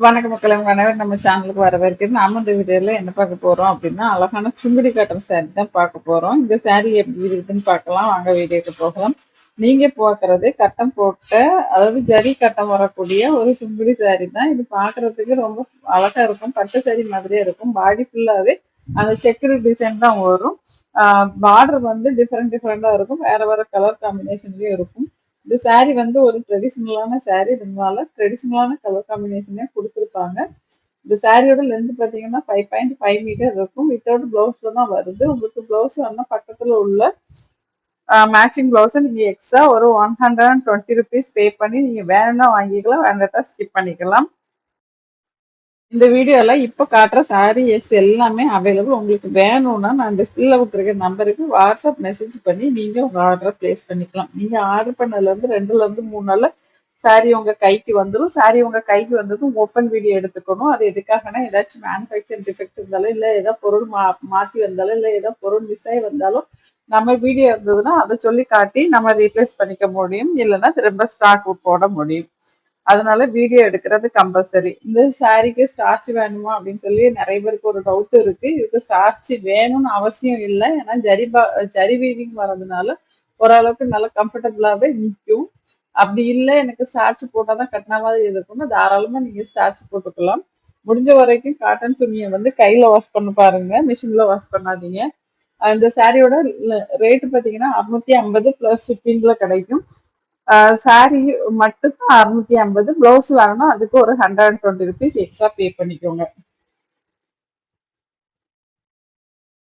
வணக்க மக்களை உங்க நம்ம சேனலுக்கு வரவேற்கிறது நாம இந்த வீடியோல என்ன பார்க்க போறோம் அப்படின்னா அழகான சுங்குடி காட்டன் சாரி தான் பார்க்க போறோம். இந்த சாரி எப்படி இருக்குதுன்னு பார்க்கலாம். வாங்க வீடியோக்கு போகலாம். நீங்க பார்க்கறது கட்டம் போட்ட அதாவது ஜரி கட்டம் வரக்கூடிய ஒரு சுங்குடி சாரி தான். இது பார்க்குறதுக்கு ரொம்ப அழகா இருக்கும். பட்டு சாரி மாதிரியே இருக்கும். பாடி ஃபுல்லாவே அந்த செக்குடு டிசைன் தான் வரும். பார்டர் வந்து டிஃப்ரெண்ட் டிஃப்ரெண்டா இருக்கும். வேற வேற கலர் காம்பினேஷன்லயும் இருக்கும். இந்த saree வந்து ஒரு ட்ரெடிஷ்னலான saree இதனால ட்ரெடிஷ்னலான கலர் காம்பினேஷனே கொடுத்துருப்பாங்க. இந்த சாரியோட லென்த் பார்த்தீங்கன்னா ஃபைவ் பாயிண்ட் ஃபைவ் மீட்டர் இருக்கும். வித்தவுட் பிளவுஸ்ல தான் வருது. உங்களுக்கு பிளவுஸ் வந்து பக்கத்துல உள்ள மேட்சிங் பிளவுஸை நீங்க எக்ஸ்ட்ரா ஒரு one hundred and twenty rupees pay பண்ணி நீங்க வேணும்னா வாங்கிக்கலாம். வேண்டாட்டா ஸ்கிப் பண்ணிக்கலாம். இந்த வீடியோல இப்போ காட்டுற சாரீஸ் எல்லாமே அவைலபிள் உங்களுக்கு வேணும்னா நான் டிஸ்பிளேல கொடுத்துருக்க நம்பருக்கு வாட்ஸ்அப் மெசேஜ் பண்ணி நீங்க உங்க ஆர்டரை பிளேஸ் பண்ணிக்கலாம். நீங்க ஆர்டர் பண்ணதுல இருந்து ரெண்டுல இருந்து மூணு நாள்ல சாரி உங்க கைக்கு வந்துடும் சாரி உங்க கைக்கு வந்ததும் ஓப்பன் வீடியோ எடுத்துக்கணும். அது எதுக்காகனா ஏதாச்சும் மேனுஃபேக்சர் டிஃபெக்ட் இருந்தாலும் இல்ல ஏதோ பொருள் மா மாத்தி வந்தாலும் இல்ல ஏதோ பொருள் மிஸ் ஆகி வந்தாலும் நம்ம வீடியோ இருந்ததுன்னா அதை சொல்லி காட்டி நம்ம ரீப்ளேஸ் பண்ணிக்க முடியும். இல்லைன்னா திரும்ப ஸ்டாக் போட முடியும். அதனால வீடியோ எடுக்கிறது கம்பல்சரி இந்த சாரிக்கு ஸ்டார்ச் வேணுமா அப்படின்னு சொல்லி நிறைய பேருக்கு ஒரு டவுட் இருக்கு. இதுக்கு ஸ்டார்ச் வேணும்னு அவசியம் இல்லை. ஏன்னா ஜரி பா ஜரி வீவிங் வர்றதுனால ஓரளவுக்கு நல்லா கம்ஃபர்டபுளாவே நிற்கும் அப்படி இல்லை எனக்கு ஸ்டார்ச் போட்டால் தான் கட்டின மாதிரி இருக்கும்னு தாராளமா நீங்க ஸ்டார்ச் போட்டுக்கலாம். முடிஞ்ச வரைக்கும் காட்டன் துணியை வந்து கையில வாஷ் பண்ண பாருங்க. மிஷின்ல வாஷ் பண்ணாதீங்க. இந்த சாரியோட ரேட்டு பார்த்தீங்கன்னா அறுநூத்தி ஐம்பது பிளஸ் ஷிப்பிங்ல கிடைக்கும். சாரி மட்டும் அறுநூத்தி ஐம்பது பிளவுஸ் வேணும்னா அதுக்கு ஒரு hundred and twenty rupees extra pay பண்ணிக்கோங்க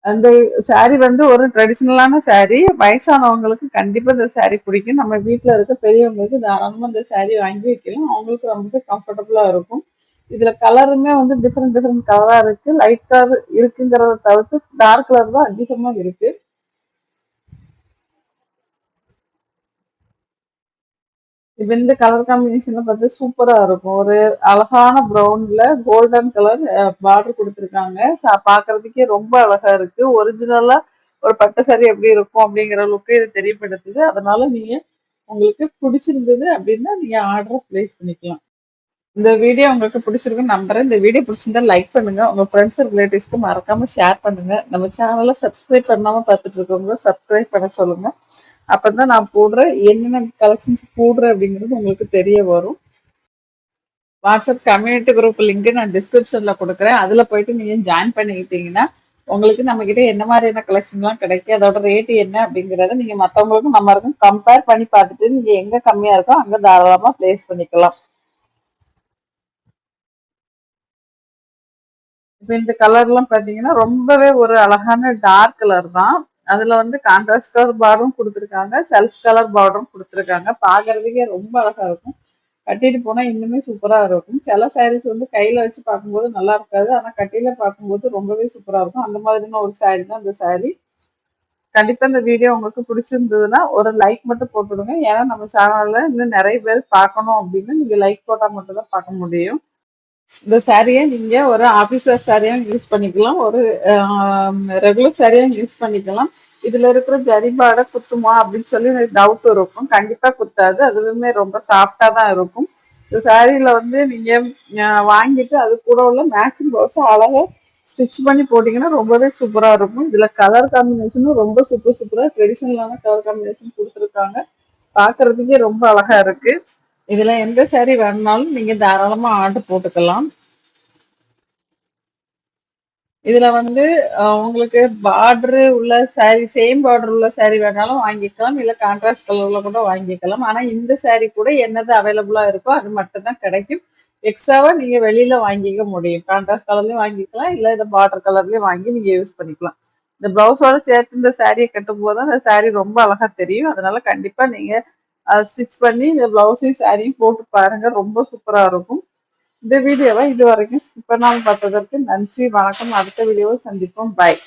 அந்த சாரி வந்து ஒரு ட்ரெடிஷ்னலான சாரி வயசானவங்களுக்கு கண்டிப்பா இந்த சாரி பிடிக்கும் நம்ம வீட்டுல இருக்க பெரியவங்களுக்கு தாராளமா இந்த சாரி வாங்கி வைக்கலாம் அவங்களுக்கு ரொம்ப கம்ஃபர்டபுளா இருக்கும் இதுல கலருமே வந்து டிஃப்ரெண்ட் டிஃப்ரெண்ட் கலரா இருக்கு லைட் கலர் இருக்குங்கிறத தவிர்த்து டார்க் கலர் தான் அதிகமா இருக்கு இப்ப இந்த கலர் காம்பினேஷன்ல பார்த்து சூப்பரா இருக்கும். ஒரு அழகான ப்ரௌன்ல கோல்டன் கலர் பார்டர் கொடுத்துருக்காங்க. பாக்குறதுக்கே ரொம்ப அழகா இருக்கு. ஒரிஜினலா ஒரு பட்டு சாரி எப்படி இருக்கும் அப்படிங்கிற லுக்கு இது தெரியப்படுத்துது. அதனால நீங்க உங்களுக்கு பிடிச்சிருந்தது அப்படின்னா நீங்க ஆர்டரை பிளேஸ் பண்ணிக்கலாம். இந்த வீடியோ உங்களுக்கு பிடிச்சிருக்குன்னு நம்புறேன். இந்த வீடியோ பிடிச்சிருந்தா லைக் பண்ணுங்க. உங்க ஃப்ரெண்ட்ஸ் ரிலேட்டிவ்ஸ்க்கு மறக்காம ஷேர் பண்ணுங்க. நம்ம சேனலை சப்ஸ்கிரைப் பண்ணாம பார்த்துட்டு இருக்கவங்க சப்ஸ்கிரைப் பண்ண சொல்லுங்க. அப்பதான் நான் போடுற என்னென்ன கலெக்ஷன்ஸ் போடுறேன் அப்படிங்கிறது உங்களுக்கு தெரிய வரும். வாட்ஸ்அப் கம்யூனிட்டி குரூப் லிங்க் நான் டிஸ்கிரிப்ஷன்ல கொடுக்குறேன். அதுல போயிட்டு நீங்க ஜாயின் பண்ணிக்கிட்டீங்கன்னா உங்களுக்கு நம்ம கிட்ட என்ன மாதிரியான கலெக்ஷன்லாம் கிடைக்கும் அதோட ரேட் என்ன அப்படிங்கறத நீங்க மத்தவங்களுக்கும் நம்ம இருக்கும் கம்பேர் பண்ணி பார்த்துட்டு நீங்க எங்க கம்மியா இருக்கோ அங்க தாராளமா பிளேஸ் பண்ணிக்கலாம். இப்போ இந்த கலர்லாம் பார்த்தீங்கன்னா ரொம்பவே ஒரு அழகான டார்க் கலர் தான். அதுல வந்து கான்ட்ராஸ்ட் கலர் பார்டரும் கொடுத்துருக்காங்க. செல்ஃப் கலர் பார்டரும் கொடுத்துருக்காங்க. பாக்குறதுக்கே ரொம்ப அழகா இருக்கும். கட்டிட்டு போனா இன்னுமே சூப்பரா இருக்கும். சில சாரீஸ் வந்து கையில வச்சு பார்க்கும்போது நல்லா இருக்காது. ஆனா கட்டியில் பார்க்கும்போது ரொம்பவே சூப்பரா இருக்கும். அந்த மாதிரியான ஒரு சாரீ தான் இந்த சாரீ கண்டிப்பா இந்த வீடியோ உங்களுக்கு பிடிச்சிருந்ததுன்னா ஒரு லைக் மட்டும் போட்டுடுங்க. ஏன்னா நம்ம சேனல்ல இன்னும் நிறைய பேர் பார்க்கணும் அப்படின்னு நீங்க லைக் போட்டா மட்டும் தான் பார்க்க முடியும். இந்த சாரியை நீங்க ஒரு ஆபீசர் சாரியாவும் யூஸ் பண்ணிக்கலாம். ஒரு ரெகுலர் சாரியாவும் யூஸ் பண்ணிக்கலாம். இதுல இருக்கிற ஜரிபாட குத்துமா அப்படின்னு சொல்லி எனக்கு டவுட் இருக்கும். கண்டிப்பா குத்தாது. அதுவுமே ரொம்ப சாஃப்டா தான் இருக்கும். இந்த சாரியில வந்து நீங்க வாங்கிட்டு அது கூட உள்ள மேட்சிங் ப்ளவுஸ் அழகா ஸ்டிச் பண்ணி போட்டீங்கன்னா ரொம்பவே சூப்பரா இருக்கும். இதுல கலர் காம்பினேஷனும் ரொம்ப சூப்பர் சூப்பரா ட்ரெடிஷ்னலான கலர் காம்பினேஷன் கொடுத்துருக்காங்க. பாக்குறதுக்கே ரொம்ப அழகா இருக்கு. இதுல எந்த சாரி வேணுனாலும் நீங்க தாராளமா ஆர்டர் போட்டுக்கலாம். இதுல வந்து உங்களுக்கு பார்டர் உள்ள சாரி சேம் பார்டர் உள்ள சாரி வேணாலும் வாங்கிக்கலாம். இல்ல கான்ட்ராஸ்ட் கலர்ல கூட வாங்கிக்கலாம். ஆனா இந்த சாரி கூட என்னது அவைலபிளா இருக்கோ அது மட்டும் தான் கிடைக்கும். எக்ஸ்ட்ராவா நீங்க வெளியில வாங்கிக்க முடியும். கான்ட்ராஸ்ட் கலர்லயும் வாங்கிக்கலாம். இல்ல இந்த பார்டர் கலர்லயும் வாங்கி நீங்க யூஸ் பண்ணிக்கலாம். இந்த பிளவுஸோட சேர்த்து இந்த சாரியை கட்டும் போது அந்த சாரி ரொம்ப அழகா தெரியும். அதனால கண்டிப்பா நீங்க ஸ்டிச் பண்ணி இந்த பிளவுஸையும் சாரியும் போட்டு பாருங்க. ரொம்ப சூப்பரா இருக்கும். இந்த வீடியோவை இது வரைக்கும் ஸ்கிப் பண்ணாமல் பார்த்ததற்கு நன்றி வணக்கம். அடுத்த வீடியோவை சந்திப்போம். பாய்